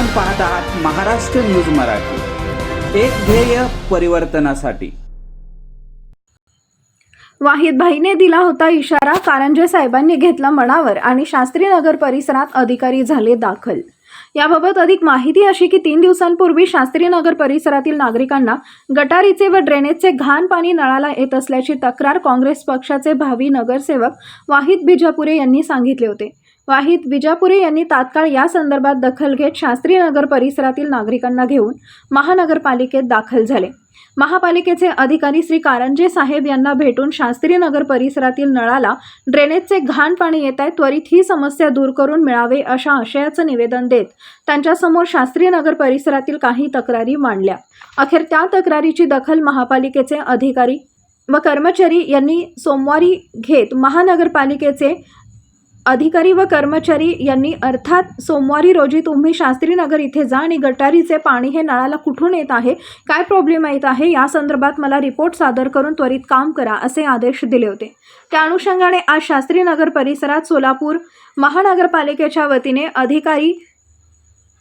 आपण पाहत आहात महाराष्ट्र न्यूज मराठी. एक ध्येय परिवर्तनासाठी. वाहिद भाईने दिला होता इशारा कारंजे साहेबांनी घेतला मनावर आणि शास्त्रीनगर परिसरात अधिकारी झाले दाखल. याबाबत अधिक माहिती अशी की तीन दिवसांपूर्वी शास्त्रीनगर परिसरातील नागरिकांना गटारीचे व ड्रेनेजचे घाण पाणी नळाला येत असल्याची तक्रार काँग्रेस पक्षाचे भावी नगरसेवक वाहिद बिजापुरे यांनी सांगितले होते. वाहिद विजापुरे यांनी तात्काळ या संदर्भात दखल घेत शास्त्रीनगर परिसरातील नागरिकांना घेऊन महानगरपालिकेत दाखल झाले. महापालिकेचे अधिकारी श्री कारंजे साहेब यांना भेटून शास्त्रीनगर परिसरातील नळाला ड्रेनेजचे घाण पाणी येत आहे त्वरित ही समस्या दूर करून मिळावे अशा आशयाचं निवेदन देत त्यांच्यासमोर शास्त्रीनगर परिसरातील काही तक्रारी मांडल्या. अखेर त्या तक्रारीची दखल महापालिकेचे अधिकारी व कर्मचारी यांनी सोमवारी घेत महानगरपालिकेचे अधिकारी व कर्मचारी यांनी अर्थात सोमवारी रोजी तुम्ही शास्त्रीनगर इथे जा आणि गटारीचे पाणी हे नळाला कुठून येत आहे काय प्रॉब्लेम येत आहे या संदर्भात मला रिपोर्ट सादर करून त्वरित काम करा असे आदेश दिले होते. त्या अनुषंगाने आज शास्त्रीनगर परिसरात सोलापूर महानगरपालिकेच्या वतीने अधिकारी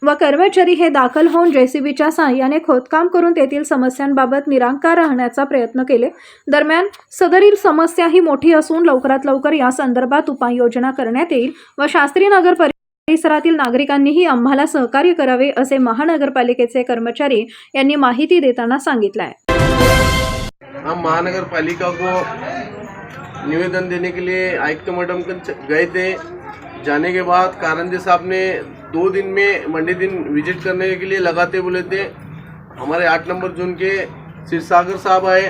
व कर्मचारी हे दाखल होऊन जेसीबीच्या सहाय्याने खोदकाम करून तेथील समस्यांबाबत निरांकार राहण्याचा प्रयत्न केले. दरम्यान सदरील समस्या ही मोठी असून लवकरात लवकर या संदर्भात उपाययोजना करण्यात येईल व शास्त्रीनगर परिसरातील नागरिकांनीही आम्हाला सहकार्य करावे असे महानगरपालिकेचे कर्मचारी यांनी माहिती देताना सांगितलं आहे हम को निवेदन देने के लिए आयुक्त मैडम गए थे. जाने के बाद कारंजे साहब ने दो दिन में मंडे दिन विज़िट करने के लिए लगाते बोले थे। हमारे आठ नंबर जून के सिरसागर साहब आए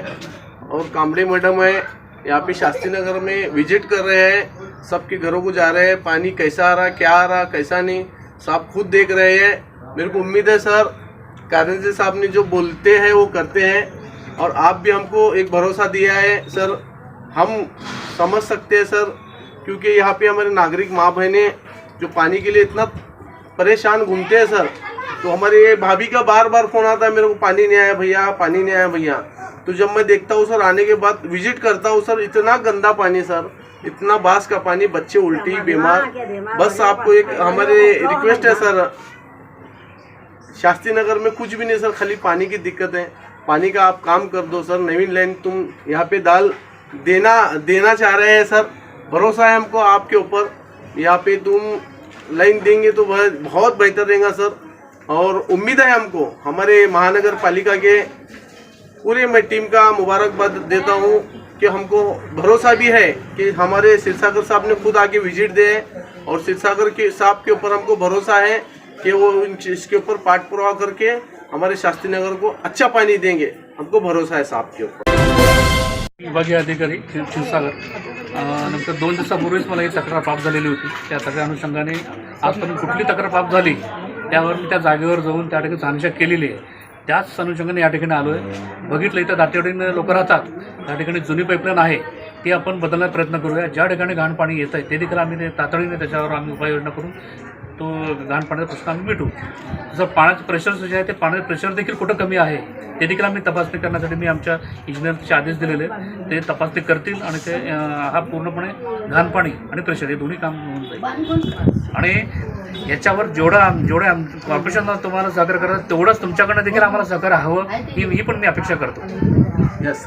और कामड़े मैडम है यहाँ पे शास्त्री नगर में विज़िट कर रहे हैं। सबके घरों को जा रहे हैं। पानी कैसा आ रहा, क्या आ रहा, कैसा नहीं, साहब खुद देख रहे हैं। मेरे को उम्मीद है सर कारंजे साहब ने जो बोलते हैं वो करते हैं और आप भी हमको एक भरोसा दिया है सर। हम समझ सकते हैं सर, क्योंकि यहाँ पे हमारे नागरिक माँ बहनें जो पानी के लिए इतना परेशान घूमते हैं सर। तो हमारे भाभी का बार बार फ़ोन आता है मेरे को पानी नहीं आया भैया पानी नहीं आया भैया। तो जब मैं देखता हूँ सर आने के बाद विज़िट करता हूँ सर इतना गंदा पानी सर इतना बास का पानी बच्चे उल्टी बीमार। बस आपको एक हमारे रिक्वेस्ट है सर। शास्त्री नगर में कुछ भी नहीं सर खाली पानी की दिक्कत है। पानी का आप काम कर दो सर नवीन लाइन तुम यहाँ पे दाल देना देना चाह रहे हैं सर। भरोसा है हमको आपके ऊपर। यहाँ पे तुम लाइन देंगे तो वह बहुत बेहतर रहेगा सर। और उम्मीद है हमको हमारे महानगर पालिका के पूरे मैं टीम का मुबारकबाद देता हूँ कि हमको भरोसा भी है कि हमारे सिरसागर साहब ने खुद आके विज़िट दे और सिरसागर के साहब के ऊपर हमको भरोसा है कि वो इसके ऊपर पाठ पुरावा करके हमारे शास्त्री नगर को अच्छा पानी देंगे। हमको भरोसा है साहब के ऊपर। विभागीय अधिकारी अं, नंतर दोन दिवसापूर्वीच मला ही तक्रार प्राप्त झालेली होती. त्या तक्रार अनुषंगाने आजपर्यंत कुठली तक्रार प्राप्त झाली त्यावर मी त्या जागेवर जाऊन त्या ठिकाणी छानशा केलेली आहे. त्याच अनुषंगाने या ठिकाणी आलो आहे बघितलं इथं दाटेवडीने लोक राहतात. त्या ठिकाणी जुनी पाईपलाईन आहे. ती आपण बदलण्याचा प्रयत्न करूया. ज्या ठिकाणी घाण पाणी येत आहे ते देखील आम्ही ते तातडीने त्याच्यावर आम्ही उपाययोजना करून तो घाण पाण्याचा प्रश्न आम्ही मिटू जसं पाण्याचं प्रेशर जे आहे ते पाण्याचं प्रेशर देखील कुठं कमी आहे ते देखील आम्ही तपासणी करण्यासाठी मी आमच्या इंजिनियरचे आदेश दिलेले ते तपासणी करतील आणि ते हा पूर्णपणे घाण पाणी आणि प्रेशर हे दोन्ही काम होऊन जाईल. आणि याच्यावर जेवढं आम- जेवढं आम कॉर्पोरेशनला तुम्हाला सहकार्य करतात तेवढंच तुमच्याकडनं देखील आम्हाला सहकार्य हवं ही ही पण मी अपेक्षा करतो. यस